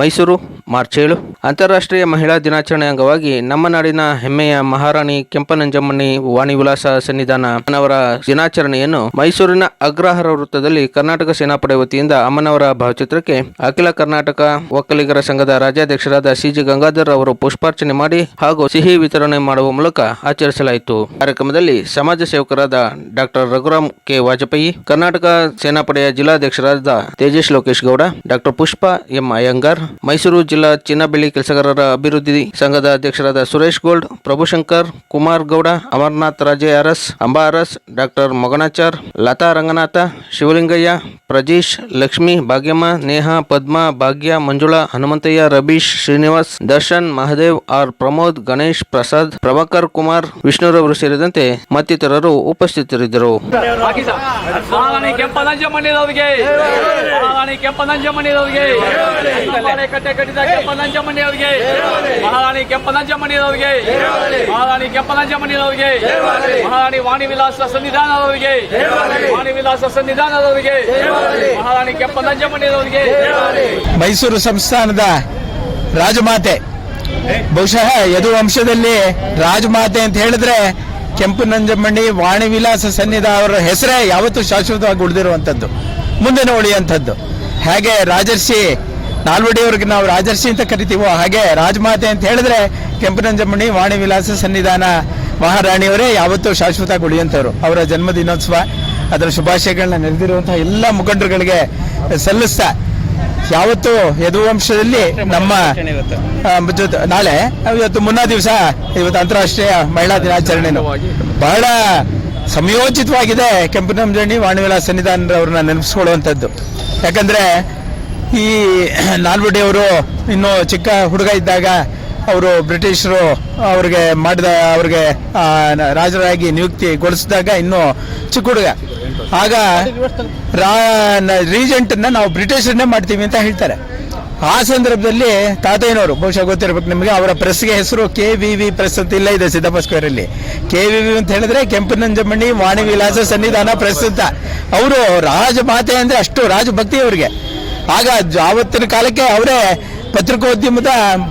Mysuru, March ಏಳು. ಅಂತಾರಾಷ್ಟ್ರೀಯ ಮಹಿಳಾ ದಿನಾಚರಣೆ ಅಂಗವಾಗಿ ನಮ್ಮ ನಾಡಿನ ಹೆಮ್ಮೆಯ ಮಹಾರಾಣಿ ಕೆಂಪನಂಜಮ್ಮಣಿ ವಾಣಿ ವಿಲಾಸ ಸನ್ನಿಧಾನ ಅಮ್ಮನವರ ದಿನಾಚರಣೆಯನ್ನು ಮೈಸೂರಿನ ಅಗ್ರಹಾರ ವೃತ್ತದಲ್ಲಿ ಕರ್ನಾಟಕ ಸೇನಾಪಡೆ ವತಿಯಿಂದ ಅಮ್ಮನವರ ಭಾವಚಿತ್ರಕ್ಕೆ ಅಖಿಲ ಕರ್ನಾಟಕ ಒಕ್ಕಲಿಗರ ಸಂಘದ ರಾಜ್ಯಾಧ್ಯಕ್ಷರಾದ ಸಿಜಿ ಗಂಗಾಧರ್ ಅವರು ಪುಷ್ಪಾರ್ಚನೆ ಮಾಡಿ ಹಾಗೂ ಸಿಹಿ ವಿತರಣೆ ಮಾಡುವ ಮೂಲಕ ಆಚರಿಸಲಾಯಿತು. ಕಾರ್ಯಕ್ರಮದಲ್ಲಿ ಸಮಾಜ ಸೇವಕರಾದ ಡಾಕ್ಟರ್ ರಘುರಾಮ್ ಕೆ. ವಾಜಪೇಯಿ, ಕರ್ನಾಟಕ ಸೇನಾಪಡೆಯ ಜಿಲ್ಲಾಧ್ಯಕ್ಷರಾದ ತೇಜಸ್ ಲೋಕೇಶ್ ಗೌಡ, ಡಾಕ್ಟರ್ ಪುಷ್ಪ ಎಂ. ಅಯ್ಯಂಗಾರ್ ಮೈಸೂರು ಜಿಲ್ಲಾ ಚಿನ್ನಬೆಳ್ಳಿ ಕೆಲಸಗಾರರ ಅಭಿವೃದ್ಧಿ ಸಂಘದ ಅಧ್ಯಕ್ಷರಾದ Suresh gold, Prabhushankar, Kumar Gowda, Amarnath Raje Aras Amba Aras doctor Moganachar, Latha Ranganatha, Shivalingaiah, Prajeesh, Lakshmi Bhagyamma, Neha, Padma, Bhagya, Manjula, Hanumanthaiah, Rabeesh, Srinivas, Darshan, Mahadev, R Pramod, Ganesh Prasad, Prabhakar Kumar, ವಿಷ್ಣುರವರು ಸೇರಿದಂತೆ ಮತ್ತಿತರರು ಉಪಸ್ಥಿತರಿದ್ದರು. ಕೆಂಪನಂಜ ಬಾಳೆ ಕಟ್ಟೆ ಕಟ್ಟಿದ ಕೆಂಪನಂಜಮ್ಮಣ್ಣಿರವ್ರಿಗೆ ಮಹಾರಾಣಿ ಕೆಂಪನಂಜಮ್ಮಣ್ಣಿರವ್ರಿಗೆ ಮಹಾರಾಣಿ ಕೆಂಪನಂಜಮ್ಮಣ್ಣಿರವ್ರಿಗೆ ಮಹಾರಾಣಿ ವಾಣಿ ವಿಲಾಸ ಸನ್ನಿಧಾನದವರಿಗೆ. ವಾಣಿ ವಿಲಾಸ ಸನ್ನಿಧಾನದವರಿಗೆ. ಮಹಾರಾಣಿ ಕೆಂಪನಂಜಮ್ಮಣ್ಣಿರವ್ರಿಗೆ ಮೈಸೂರು ಸಂಸ್ಥಾನದ ರಾಜಮಾತೆ. ಬಹುಶಃ ಯದುವಂಶದಲ್ಲಿ ರಾಜಮಾತೆ ಅಂತ ಹೇಳಿದ್ರೆ ಕೆಂಪು ನಂಜಮ್ಮಣ್ಣಿ ವಾಣಿ ವಿಲಾಸ ಸನ್ನಿಧ ಅವರ ಹೆಸರೇ ಯಾವತ್ತೂ ಶಾಶ್ವತವಾಗಿ ಉಳಿದಿರುವಂಥದ್ದು. ಮುಂದೆ ಉಳಿಯುವಂಥದ್ದು ಹೇಗೆ ರಾಜರ್ಷಿ ನಾಲ್ವಡಿಯವ್ರಿಗೆ ನಾವು ರಾಜರ್ಷಿ ಅಂತ ಕರಿತೀವೋ, ಹಾಗೆ ರಾಜಮಾತೆ ಅಂತ ಹೇಳಿದ್ರೆ ಕೆಂಪು ನಂಜಮ್ಮಣ್ಣಿ ವಾಣಿ ವಿಲಾಸ ಸನ್ನಿಧಾನ ಮಹಾರಾಣಿಯವರೇ ಯಾವತ್ತೂ ಶಾಶ್ವತ ಉಳಿಯುವಂಥವ್ರು ಅವರ ಜನ್ಮ ದಿನೋತ್ಸವ ಅದರ ಶುಭಾಶಯಗಳನ್ನ ನೆರೆದಿರುವಂತಹ ಎಲ್ಲ ಮುಖಂಡರುಗಳಿಗೆ ಸಲ್ಲಿಸ್ತಾ, ಯಾವತ್ತು ಯದುವಂಶದಲ್ಲಿ ನಮ್ಮ ನಾಳೆ, ಇವತ್ತು ಮುನ್ನಾ ದಿವಸ, ಇವತ್ತು ಅಂತಾರಾಷ್ಟ್ರೀಯ ಮಹಿಳಾ ದಿನಾಚರಣೆ ಬಹಳ ಸಮಯೋಚಿತವಾಗಿದೆ ಕೆಂಪನಂಜಣಿ ವಾಣಿವಿಲಾಸ ಸನ್ನಿಧಾನರವ್ರನ್ನ ನೆನಪಿಸ್ಕೊಳ್ಳುವಂಥದ್ದು ಯಾಕಂದ್ರೆ ಈ ನಾಲ್ವಡಿ ಅವರು ಇನ್ನು ಚಿಕ್ಕ ಹುಡುಗ ಇದ್ದಾಗ ಅವರು ಬ್ರಿಟಿಷರು ಅವ್ರಿಗೆ ಮಾಡಿದ ಅವ್ರಿಗೆ ರಾಜರಾಗಿ ನಿಯುಕ್ತಿಗೊಳಿಸಿದಾಗ ಇನ್ನು ಚಿಕ್ಕ ಹುಡುಗ. ಆಗ ರಾ ರೀಜೆಂಟನ್ನ ನಾವು ಬ್ರಿಟಿಷರನ್ನೇ ಮಾಡ್ತೀವಿ ಅಂತ ಹೇಳ್ತಾರೆ. ಆ ಸಂದರ್ಭದಲ್ಲಿ ತಾತಯ್ಯನವರು, ಬಹುಶಃ ಗೊತ್ತಿರ್ಬೇಕು ನಿಮಗೆ, ಅವರ ಪ್ರೆಸ್ಗೆ ಹೆಸರು ಕೆ ವಿ ವಿ ಪ್ರೆಸ್ ಅಂತ ಇಲ್ಲ ಇದೆ ಸಿದ್ದಪ್ಪ ಸ್ಕ್ವೇರ್ ಅಲ್ಲಿ. ಕೆ ವಿ ವಿ ಅಂತ ಹೇಳಿದ್ರೆ ನಂಜಮ್ಮಣಿ ವಾಣಿ ವಿಲಾಸ ಸನ್ನಿಧಾನ ಪ್ರೆಸ್ ಅಂತ. ಅವರು ರಾಜಮಾತೆ ಅಂದ್ರೆ ಅಷ್ಟು ರಾಜಭಕ್ತಿ ಅವರಿಗೆ. ಆಗ ಆವತ್ತಿನ ಕಾಲಕ್ಕೆ ಅವರೇ ಪತ್ರಿಕೋದ್ಯಮದ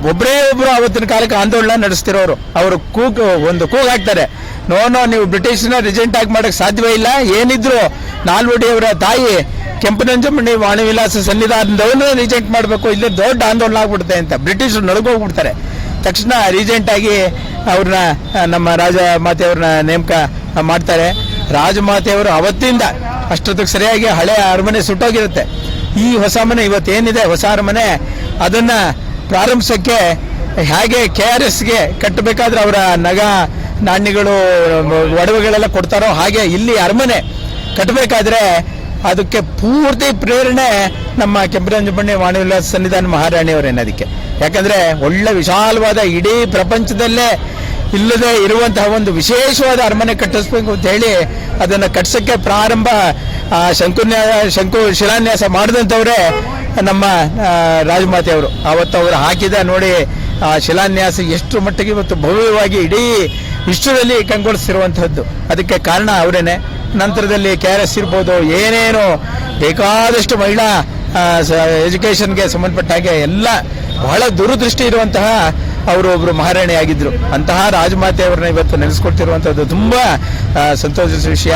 ಒಬ್ಬರೇ ಒಬ್ರು ಆವತ್ತಿನ ಕಾಲಕ್ಕೆ ಆಂದೋಲನ ನಡೆಸ್ತಿರೋರು. ಅವರು ಕೂಗು, ಒಂದು ಕೂಗಾಕ್ತಾರೆ ನೋ ನೋ, ನೀವು ಬ್ರಿಟಿಷ್ನ ರಿಜೆಂಟ್ ಆಗಿ ಮಾಡಕ್ ಸಾಧ್ಯವೇ ಇಲ್ಲ. ಏನಿದ್ರು ನಾಲ್ವಡಿ ಅವರ ತಾಯಿ ಕೆಂಪನಂಜಮಣಿ ವಾಣಿ ವಿಲಾಸ ಸನ್ನಿಧಾನದವನು ರಿಜೆಂಟ್ ಮಾಡಬೇಕು. ಇಲ್ಲಿ ದೊಡ್ಡ ಆಂದೋಲನ ಆಗ್ಬಿಡುತ್ತೆ ಅಂತ. ಬ್ರಿಟಿಷರು ನಡುಗೋಗ್ಬಿಡ್ತಾರೆ. ತಕ್ಷಣ ರೀಜೆಂಟ್ ಆಗಿ ಅವ್ರನ್ನ, ನಮ್ಮ ರಾಜ ಮಾತೆಯವ್ರನ್ನ ನೇಮಕ ಮಾಡ್ತಾರೆ. ರಾಜಮಾತೆಯವರು ಅವತ್ತಿಂದ ಅಷ್ಟೊತ್ತಿಗೆ ಸರಿಯಾಗಿ ಹಳೆ ಅರಮನೆ ಸುಟ್ಟೋಗಿರುತ್ತೆ. ಈ ಹೊಸ ಮನೆ ಇವತ್ತೇನಿದೆ, ಹೊಸ ಅರಮನೆ ಅದನ್ನ ಪ್ರಾರಂಭಿಸೋಕ್ಕೆ ಹೇಗೆ ಕೆ ಆರ್ ಎಸ್ಗೆ ಕಟ್ಟಬೇಕಾದ್ರೆ ಅವರ ನಗ ನಾಣ್ಯಗಳು, ಒಡವೆಗಳೆಲ್ಲ ಕೊಡ್ತಾರೋ ಹಾಗೆ ಇಲ್ಲಿ ಅರಮನೆ ಕಟ್ಟಬೇಕಾದ್ರೆ ಅದಕ್ಕೆ ಪೂರ್ತಿ ಪ್ರೇರಣೆ ನಮ್ಮ ಕೆಂಪರಂಜಬಣ್ಣಿ ವಾಣಿವಿಲಾಸ ಸನ್ನಿಧಾನ ಮಹಾರಾಣಿಯವರೇನು ಅದಕ್ಕೆ ಯಾಕಂದ್ರೆ ಒಳ್ಳೆ ವಿಶಾಲವಾದ ಇಡೀ ಪ್ರಪಂಚದಲ್ಲೇ ಇಲ್ಲದೆ ಇರುವಂತಹ ಒಂದು ವಿಶೇಷವಾದ ಅರಮನೆ ಕಟ್ಟಿಸ್ಬೇಕು ಅಂತ ಹೇಳಿ ಅದನ್ನು ಕಟ್ಟಿಸೋಕ್ಕೆ ಪ್ರಾರಂಭ ಆ, ಶಂಕುನ್ಯಾಸ ಶಂಕು ಶಿಲಾನ್ಯಾಸ ಮಾಡಿದಂಥವ್ರೆ ನಮ್ಮ ರಾಜಮಾತೆಯವರು ಅವತ್ತು ಅವರು ಹಾಕಿದ ನೋಡಿ ಆ ಶಿಲಾನ್ಯಾಸ ಎಷ್ಟು ಮಟ್ಟಿಗೆ ಇವತ್ತು ಭವ್ಯವಾಗಿ ಇಡೀ ವಿಶ್ವದಲ್ಲಿ ಕಂಗೊಳಿಸಿರುವಂಥದ್ದು ಅದಕ್ಕೆ ಕಾರಣ ಅವರೇನೆ. ನಂತರದಲ್ಲಿ ಕೆ ಆರ್ ಎಸ್ ಇರ್ಬೋದು ಏನೇನು ಬೇಕಾದಷ್ಟು ಮಹಿಳಾ ಎಜುಕೇಷನ್ಗೆ ಸಂಬಂಧಪಟ್ಟ ಹಾಗೆ ಎಲ್ಲ ಬಹಳ ದೂರದೃಷ್ಟಿ ಇರುವಂತಹ ಅವರು ಒಬ್ಬರು ಮಹಾರಾಣಿ ಆಗಿದ್ರು. ಅಂತಹ ರಾಜಮಾತೆ ಅವರನ್ನ ಇವತ್ತು ನೆನೆಸ್ಕೊಡ್ತಿರುವಂಥದ್ದು ತುಂಬಾ ಸಂತೋಷದ ವಿಷಯ.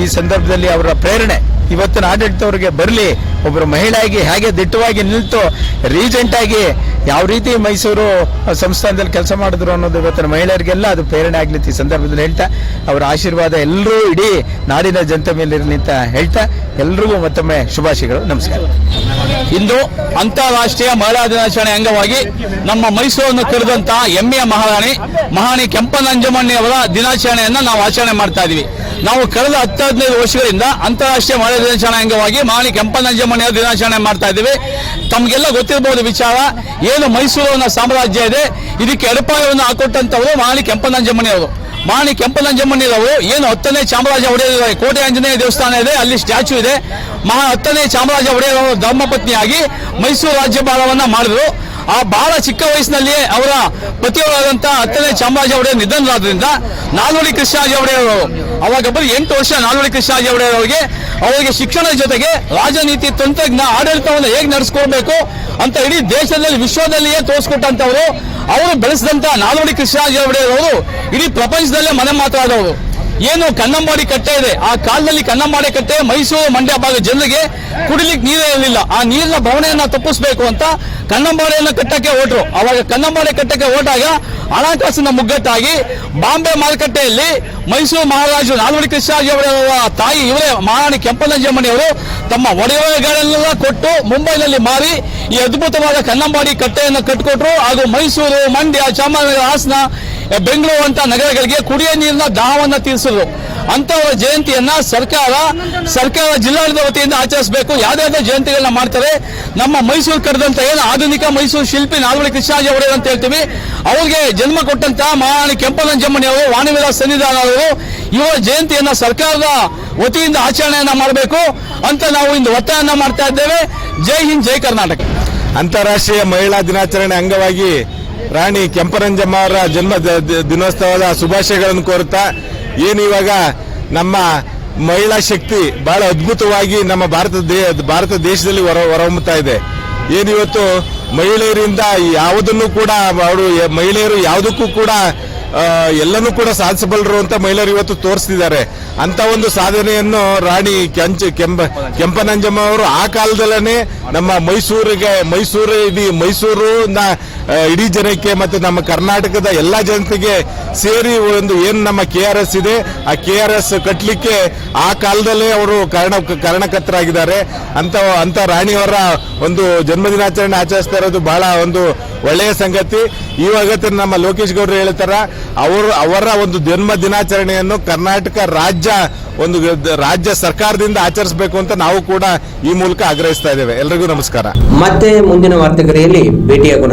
ಈ ಸಂದರ್ಭದಲ್ಲಿ ಅವರ ಪ್ರೇರಣೆ. ಇವತ್ತಿನ ಆಡಳಿತವರಿಗೆ ಬರಲಿ ಒಬ್ಬರು ಮಹಿಳೆಯಾಗಿ ಹೇಗೆ ದಿಟ್ಟವಾಗಿ ನಿಲ್ತು, ರೀಜೆಂಟ್ ಆಗಿ ಯಾವ ರೀತಿ ಮೈಸೂರು ಸಂಸ್ಥಾನದಲ್ಲಿ ಕೆಲಸ ಮಾಡಿದ್ರು ಅನ್ನೋದು ಇವತ್ತಿನ ಮಹಿಳೆಯರಿಗೆಲ್ಲ ಅದು ಪ್ರೇರಣೆ ಆಗ್ಲಿತ್ತು. ಈ ಸಂದರ್ಭದಲ್ಲಿ ಹೇಳ್ತಾ, ಅವರ ಆಶೀರ್ವಾದ ಎಲ್ಲರೂ ಇಡೀ ನಾಡಿನ ಜನತೆ ಮೇಲಿರಲಿ ಅಂತ ಹೇಳ್ತಾ ಎಲ್ರಿಗೂ ಮತ್ತೊಮ್ಮೆ ಶುಭಾಶಯಗಳು, ನಮಸ್ಕಾರ. ಇಂದು ಅಂತಾರಾಷ್ಟ್ರೀಯ ಮಹಿಳಾ ದಿನಾಚರಣೆ ಅಂಗವಾಗಿ ನಮ್ಮ ಮೈಸೂರನ್ನು ಕರೆದಂತಹ ಹೆಮ್ಮೆಯ ಮಹಾರಾಣಿ ಮಹಾರಾಣಿ ಕೆಂಪನಂಜಮಣ್ಣಿ ಅವರ ದಿನಾಚರಣೆಯನ್ನು ನಾವು ಆಚರಣೆ ಮಾಡ್ತಾ ಇದೀವಿ. ನಾವು ಕಳೆದ ಹತ್ತು ಹದಿನೈದು ವರ್ಷಗಳಿಂದ ಅಂತಾರಾಷ್ಟ್ರೀಯ ಮಹಿಳಾ ದಿನಾಚರಣೆ ಅಂಗವಾಗಿ ಮಹಾರಾಣಿ ಕೆಂಪನಂಜಮಣ್ಣಿ ಅವರ ದಿನಾಚರಣೆ ಮಾಡ್ತಾ ಇದ್ದೀವಿ ತಮಗೆಲ್ಲ ಗೊತ್ತಿರಬಹುದು ವಿಚಾರ, ಏನು ಮೈಸೂರು ಸಾಮ್ರಾಜ್ಯ ಇದೆ, ಇದಕ್ಕೆ ಅಡಿಪಾಯವನ್ನು ಹಾಕೊಟ್ಟಂತವರು ಮಹಾರಾಣಿ ಕೆಂಪನಂಜಮಣ್ಣಿ ಅವರು. ಮಾಣಿ ಕೆಂಪನಂಜಮ್ಮಣ್ಣಿರವರು ಏನು ಹತ್ತನೇ ಚಾಮರಾಜ ಒಡೆಯರ್ ಕೋಟೆ ಆಂಜನೇಯ ದೇವಸ್ಥಾನ ಇದೆ. ಅಲ್ಲಿ ಸ್ಟ್ಯಾಚು ಇದೆ. ಮಹಾ ಹತ್ತನೇ ಚಾಮರಾಜ ಒಡೆಯರ್ ಅವರು ಧರ್ಮಪತ್ನಿಯಾಗಿ ಮೈಸೂರು ರಾಜ್ಯಭಾರವನ್ನ ಮಾಡಿದ್ರು. ಆ ಬಹಳ ಚಿಕ್ಕ ವಯಸ್ಸಿನಲ್ಲಿಯೇ ಅವರ ಪತಿಯವರಾದಂತಹ ಹತ್ತನೇ ಚಾಮರಾಜ ಒಡೆಯರ್ ನಿಧನರಾದ್ರಿಂದ ನಾಲ್ವಡಿ ಕೃಷ್ಣರಾಜ ಒಡೆಯರ್ ಅವಾಗ ಬರೀ ಎಂಟು ವರ್ಷ ನಾಲ್ವಡಿ ಕೃಷ್ಣರಾಜ ಒಡೆಯರ್ ಅವರಿಗೆ ಅವರಿಗೆ ಶಿಕ್ಷಣದ ಜೊತೆಗೆ ರಾಜನೀತಿ, ತಂತ್ರಜ್ಞ, ಆಡಳಿತವನ್ನು ಹೇಗೆ ನಡೆಸ್ಕೊಳ್ಬೇಕು ಅಂತ ಇಡೀ ದೇಶದಲ್ಲಿ, ವಿಶ್ವದಲ್ಲಿಯೇ ತೋರಿಸ್ಕೊಟ್ಟಂತವರು ಅವರು ಬೆಳೆಸಿದಂತ ನಾಲ್ವಡಿ ಕೃಷ್ಣರಾಜ ಒಡೆಯರ್ ಅವರು ಇಡೀ ಪ್ರಪಂಚದಲ್ಲೇ ಮನೆ ಮಾತಾಡೋರು ಏನು ಕನ್ನಂಬಾಡಿ ಕಟ್ಟೆ ಇದೆ. ಆ ಕಾಲದಲ್ಲಿ ಕನ್ನಂಬಾಡಿ ಕಟ್ಟೆ ಮೈಸೂರು ಮಂಡ್ಯ ಭಾಗದ ಜನರಿಗೆ ಕುಡಿಲಿಕ್ಕೆ ನೀರೇ ಇರಲಿಲ್ಲ. ಆ ನೀರಿನ ಭವನೆಯನ್ನ ತಪ್ಪಿಸಬೇಕು ಅಂತ ಕನ್ನಂಬಾಡಿಯನ್ನ ಕಟ್ಟಕ್ಕೆ ಹೊರಟ್ರು ಅವಾಗ ಕನ್ನಂಬಾಡಿ ಕಟ್ಟಕ್ಕೆ ಹೊರಟಾಗ ಹಣಕಾಸಿನ ಮುಗ್ಗಟ್ಟಾಗಿ ಬಾಂಬೆ ಮಾರುಕಟ್ಟೆಯಲ್ಲಿ ಮೈಸೂರು ಮಹಾರಾಜರು ನಾಲ್ವಡಿ ಕೃಷ್ಣರಾಜ ಅವರ ತಾಯಿ ಇವರೇ ಮಹಾರಾಣಿ ಕೆಂಪನಂಜಮ್ಮಣಿ ತಮ್ಮ ಒಡೆಯಗಳನ್ನೆಲ್ಲ ಕೊಟ್ಟು ಮುಂಬೈನಲ್ಲಿ ಮಾರಿ ಈ ಅದ್ಭುತವಾದ ಕನ್ನಂಬಾಡಿ ಕಟ್ಟೆಯನ್ನು ಕಟ್ಟಿಕೊಟ್ರು ಹಾಗೂ ಮೈಸೂರು ಮಂಡ್ಯ, ಚಾಮರಾಜನಗರ, ಹಾಸನ, ಬೆಂಗಳೂರು ಅಂತ ನಗರಗಳಿಗೆ ಕುಡಿಯ ನೀರಿನ ದಾಹವನ್ನ ತೀರಿಸಿದ್ರು. ಅಂತವರ ಜಯಂತಿಯನ್ನ ಸರ್ಕಾರ ಸರ್ಕಾರ ಜಿಲ್ಲಾಡಳಿತ ವತಿಯಿಂದ ಆಚರಿಸಬೇಕು. ಯಾವ್ದಾವ್ದು ಜಯಂತಿಗಳನ್ನ ಮಾಡ್ತಾರೆ. ನಮ್ಮ ಮೈಸೂರು ಕರೆದಂತ ಏನು ಆಧುನಿಕ ಮೈಸೂರು ಶಿಲ್ಪಿ ನಾಲ್ವಡಿ ಕೃಷ್ಣರಾಜ ಒಡೆಯರ್ ಅಂತ ಹೇಳ್ತೀವಿ. ಅವರಿಗೆ ಜನ್ಮ ಕೊಟ್ಟಂತ ಮಹಾರಾಣಿ ಕೆಂಪನಂಜಮ್ಮನಿ ಅವರು, ವಾಣಿವಿಲಾಸ ಸನ್ನಿಧಾನ ಅವರು, ಇವರ ಜಯಂತಿಯನ್ನ ಸರ್ಕಾರದ ವತಿಯಿಂದ ಆಚರಣೆಯನ್ನ ಮಾಡಬೇಕು. ಅಂತ ನಾವು ಇಂದು ಒತ್ತಾಯನ್ನ ಮಾಡ್ತಾ ಇದ್ದೇವೆ. ಜೈ ಹಿಂದ್, ಜೈ ಕರ್ನಾಟಕ. ಅಂತಾರಾಷ್ಟ್ರೀಯ ಮಹಿಳಾ ದಿನಾಚರಣೆ ಅಂಗವಾಗಿ ರಾಣಿ ಕೆಂಪರಂಜಮ್ಮ ಅವರ ಜನ್ಮ ದಿನೋತ್ಸವದ ಶುಭಾಶಯಗಳನ್ನು ಕೋರುತ್ತಾ, ಏನು ಇವಾಗ ನಮ್ಮ ಮಹಿಳಾ ಶಕ್ತಿ ಬಹಳ ಅದ್ಭುತವಾಗಿ ನಮ್ಮ ಭಾರತ ಭಾರತ ದೇಶದಲ್ಲಿ ಹೊರ ಹೊರಹೊಮ್ಮುತ್ತಾ ಇದೆ. ಏನಿವತ್ತು ಮಹಿಳೆಯರಿಂದ ಯಾವುದನ್ನು ಕೂಡ ಅವರು ಮಹಿಳೆಯರು ಯಾವುದಕ್ಕೂ ಕೂಡ ಎಲ್ಲನೂ ಕೂಡ ಸಾಧಿಸಬಲ್ಲರು ಅಂತ ಮಹಿಳೆಯರು ಇವತ್ತು ತೋರಿಸ್ತಿದ್ದಾರೆ. ಅಂತ ಒಂದು ಸಾಧನೆಯನ್ನು ರಾಣಿ ಕೆಂಚ, ಕೆಂಪ, ಕೆಂಪನಂಜಮ್ಮ ಅವರು ಆ ಕಾಲದಲ್ಲೇ ನಮ್ಮ ಮೈಸೂರಿಗೆ ಮೈಸೂರು ಇಡೀ ಮೈಸೂರು ಇಡೀ ಜನಕ್ಕೆ ಮತ್ತು ನಮ್ಮ ಕರ್ನಾಟಕದ ಎಲ್ಲಾ ಜನತೆಗೆ ಸೇರಿ ಒಂದು ಏನು ನಮ್ಮ ಕೆ ಆರ್ ಎಸ್ ಇದೆ, ಆ ಕೆ ಆರ್ ಎಸ್ ಕಟ್ಟಲಿಕ್ಕೆ ಆ ಕಾಲದಲ್ಲೇ ಅವರು ಕರ್ಣ, ಕಾರಣಕರ್ತರಾಗಿದ್ದಾರೆ. ಅಂತ ಅಂತ ರಾಣಿಯವರ ಒಂದು ಜನ್ಮದಿನಾಚರಣೆ ಆಚರಿಸ್ತಾ ಇರೋದು ಬಹಳ ಒಂದು ಒಳ್ಳೆಯ ಸಂಗತಿ. ಇವಾಗ ನಮ್ಮ ಲೋಕೇಶ್ ಗೌಡರು ಹೇಳ್ತಾರ, ಅವರು, ಅವರ ಒಂದು ಜನ್ಮ ದಿನಾಚರಣೆಯನ್ನು ಕರ್ನಾಟಕ ರಾಜ್ಯ, ಒಂದು ರಾಜ್ಯ ಸರ್ಕಾರದಿಂದ ಆಚರಿಸಬೇಕು ಅಂತ ನಾವು ಕೂಡ ಈ ಮೂಲಕ ಆಗ್ರಹಿಸ್ತಾ ಇದ್ದೇವೆ. ಎಲ್ರಿಗೂ ನಮಸ್ಕಾರ. ಮತ್ತೆ ಮುಂದಿನ ವಾರ್ತೆಗರಿಯಲ್ಲಿ ಭೇಟಿಯಾಗೋಣ.